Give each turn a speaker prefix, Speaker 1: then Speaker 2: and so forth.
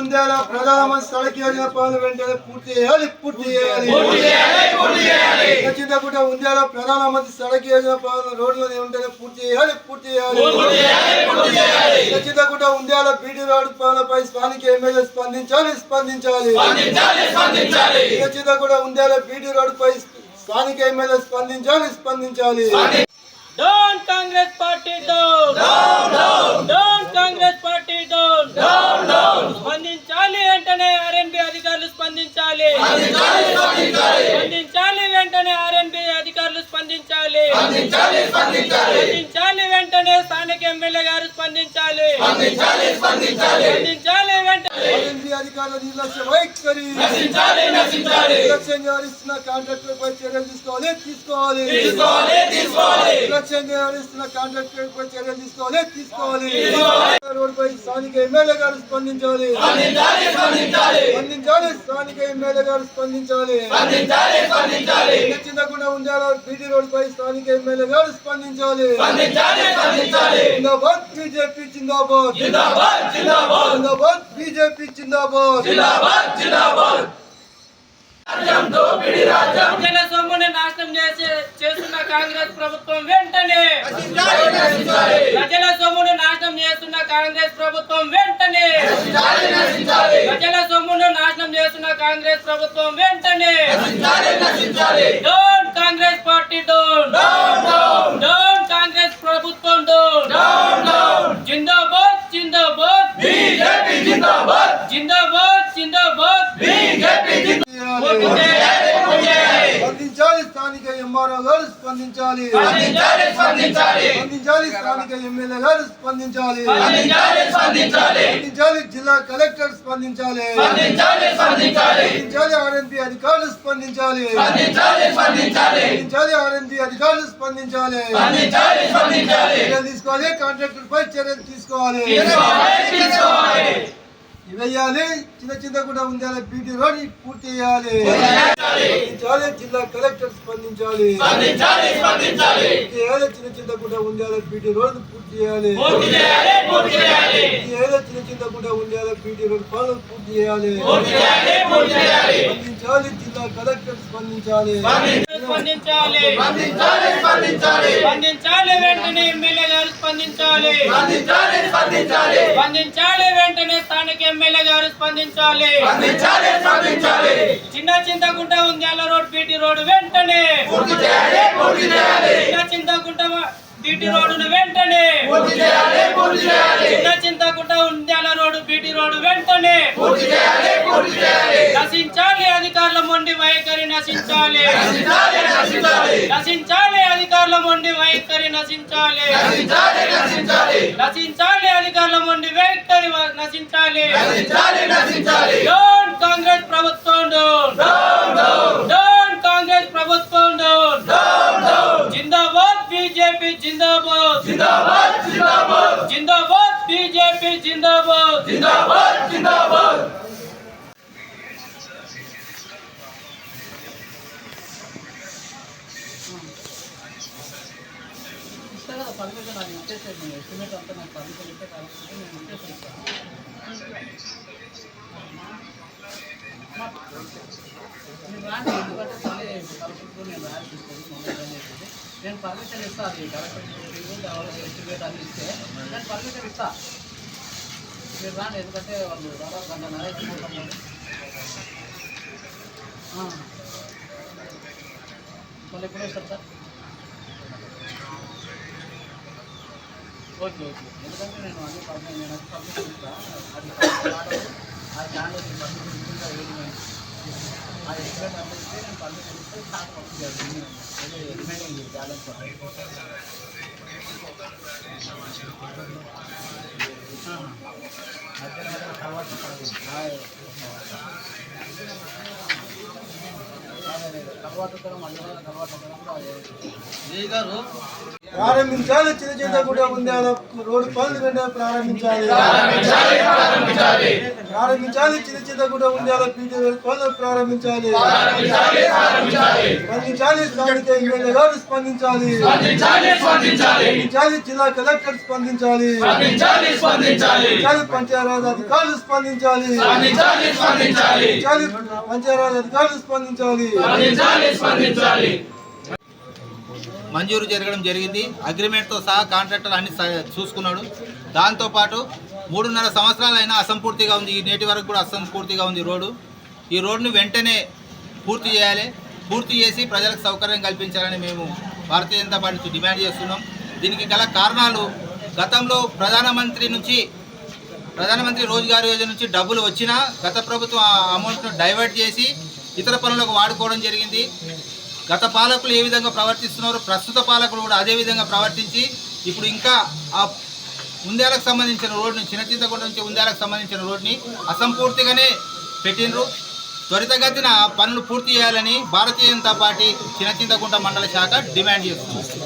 Speaker 1: ఉందేలా ప్రధానమంత్రి సడక్ యోజన పనులు వెంటనే పూర్తి చేయాలి పూర్తి చేయాలి. చింతకుంట ఉందేలా ప్రధానమంత్రి సడక్ యోజన పనులు రోడ్లను వెంటనే పూర్తి చేయాలి పూర్తి చేయాలి. చింతకుంట ఉందేలా బీటీ రోడ్డు పనులపై స్థానిక ఎమ్మెల్యే స్పందించాలి స్పందించాలి. చింతకుంట ఉందేలా బీటీ రోడ్డుపై స్థానిక ఎమ్మెల్యే స్పందించాలి స్పందించాలి.
Speaker 2: Down Congress party down down Congress party down స్పందించాలి. స్పందించాలి వెంటనే ఆర్ఎన్బి అధికారులు స్పందించాలి. స్పందించాలి వెంటనే స్థానిక ఎమ్మెల్యే గారు స్పందించాలి స్పందించాలి.
Speaker 1: అధికారుల నిర్లక్ష్య వైఖరి నిర్లక్ష్యంగా వ్యవహరిస్తున్న కాంట్రాక్టర్ పై చర్యలు తీసుకోవాలి తీసుకోవాలి. నిర్లక్ష్యంగా వ్యవహరిస్తున్న కాంట్రాక్టర్ పై చర్యలు తీసుకోవాలి తీసుకోవాలి. రోడ్ పై స్థానిక ఎమ్మెల్యే గారు స్పందించాలి. స్పందించాలి స్థానిక ఎమ్మెల్యే గారు స్పందించాలి. చింతకుండా ఉండాలి బీటీ రోడ్ పై స్థానిక ఎమ్మెల్యే గారు స్పందించాలి. జిందాబాద్ బీజేపీ జిందాబాద్. జిందాబాద్ బీజేపీ జిందాబాద్.
Speaker 2: ప్రజల సొమ్ముని నాశనం చేసి చేస్తున్న కాంగ్రెస్ ప్రభుత్వం వెంటనే. ప్రజల సొమ్మును నాశనం చేస్తున్న కాంగ్రెస్ ప్రభుత్వం వెంటనే. ప్రజల సొమ్మును నాశనం చేస్తున్న కాంగ్రెస్ ప్రభుత్వం వెంటనే. Down Congress party down
Speaker 1: MRO గారు స్పందించాలి. స్పందించాలి స్థానిక ఎమ్మెల్యే గారు స్పందించాలి. స్పందించాలి జిల్లా కలెక్టర్ స్పందించాలి. స్పందించాలి ఆర్ఎన్పి అధికారులు స్పందించాలి. స్పందించాలి ఆర్ఎన్పి అధికారులు స్పందించాలి. తీసుకోవాలి. కాంట్రాక్టర్ పై చర్యలు తీసుకోవాలి. ఇవేయాలి చిన్న చిన్న కూడా ఉండాలి. బీటీ రోడ్ పూర్తి చేయాలి. స్పందించాలి. జిల్లా కలెక్టర్ స్పందించాలి. చేయాలి. చిన్న చిన్న కూడా ఉండాలి. బీటీ రోడ్ పూర్తి చేయాలి. పూర్తి చేయాలి చిన్న చిన్న కూడా ఉండాలి. బీటీ రోడ్ పనులు పూర్తి చేయాలి. స్పందించాలి. జిల్లా కలెక్టర్ స్పందించాలి.
Speaker 2: స్పందించాలి స్పందించాలి. వెంటనే ఎమ్మెల్యే గారు స్పందించాలి. స్పందించాలి వెంటనే స్థానిక ఎమ్మెల్యే గారు స్పందించాలి. చిన్న Chintakunta Undyala road BT road వెంటనే. చిన్న చింతకుంట బీటీ రోడ్డును వెంటనే. చిన్న Chintakunta Undyala road BT road వెంటనే. నశించాలి అధికారుల మొండి వైఖరి నశించాలి. నశించాలి అధికారుల మొండి వైఖరి నశించాలి. నశించాలి అధికారుల మొండి వైఖరి వ- నశించాలి. డోన్ కాంగ్రెస్ ప్రభుత్వం డోన్. డోన్ కాంగ్రెస్ ప్రభుత్వం డోన్. జిందాబాద్ బీజేపీ జిందాబాద్. జిందాబాద్ బీజేపీ జిందాబాద్.
Speaker 3: ఇస్తే పర్మిషన్ నాకు నేను ఎస్టిమేట్ అంతా నాకు పర్మిషన్ ఇస్తే కాబట్టి నేను ఇచ్చేసి మీరు ఎందుకంటే మళ్ళీ కలెక్టర్తో నేను రాసిస్తాను మొన్న ఏం చేసేది నేను పర్మిషన్ ఇస్తాను అది కలెక్టర్ ఎస్టిమేట్ అని ఇస్తే నేను పర్మిషన్ ఇస్తా మీరు రాను ఎందుకంటే వాళ్ళు దాదాపు గంట నరేసి మళ్ళీ ఎప్పుడు వస్తారు సార్. Okay okay. ఎందుకంటే నేను అన్ని పబ్లిక్ నేను అది పర్మిషన్ అది ఆ ఛానల్ వచ్చి పర్మిషన్ ఇచ్చిందా ఏది నేను ఆ ఎస్టిమేట్ నేను పబ్లిక్ చేస్తే స్టార్ట్ పంపించాలి రిమైనింగ్ బ్యాలెన్స్ తర్వాత తర్వాత
Speaker 1: ప్రారంభించాలి చిన్న చిన్న కూడా ఉండాలి. రోడ్డు పనులు వెంటనే ప్రారంభించాలి. ప్రారంభించాలి చిన్న చింతకుంట ఉండాలి పీటీ పనులు ప్రారంభించాలి. స్పందించాలి స్థానిక ఎమ్మెల్యే గారు స్పందించాలి స్పందించాలి. జిల్లా కలెక్టర్ స్పందించాలి. స్పందించాలి పంచాయరాజ్ అధికారులు స్పందించాలి. స్పందించాలి పంచాయరాజ్ అధికారులు స్పందించాలి.
Speaker 4: మంజూరు జరగడం జరిగింది. అగ్రిమెంట్తో సహా కాంట్రాక్టర్ అన్ని చూసుకున్నాడు. దాంతోపాటు మూడున్నర సంవత్సరాలైనా అసంపూర్తిగా ఉంది. ఈ నేటి వరకు కూడా అసంపూర్తిగా ఉంది రోడ్డు. ఈ రోడ్డును వెంటనే పూర్తి చేయాలి. పూర్తి చేసి ప్రజలకు సౌకర్యం కల్పించాలని మేము భారతీయ జనతా పార్టీ నుంచి డిమాండ్ చేస్తున్నాం. దీనికి గల కారణాలు గతంలో ప్రధానమంత్రి నుంచి ప్రధానమంత్రి రోజ్గార్ యోజన నుంచి డబ్బులు వచ్చినా గత ప్రభుత్వం ఆ అమౌంట్ను డైవర్ట్ చేసి ఇతర పనులకు వాడుకోవడం జరిగింది. గత పాలకులు ఏ విధంగా ప్రవర్తిస్తున్నారో ప్రస్తుత పాలకులు కూడా అదే విధంగా ప్రవర్తించి ఇప్పుడు ఇంకా ఆ ఉందేలకు సంబంధించిన రోడ్ని చిన్న నుంచి ఉందేలకు సంబంధించిన రోడ్ని అసంపూర్తిగానే పెట్టినరు త్వరితగతిన పనులు పూర్తి చేయాలని భారతీయ జనతా పార్టీ చిన్నచింతకుంట మండల శాఖ డిమాండ్ చేస్తుంది.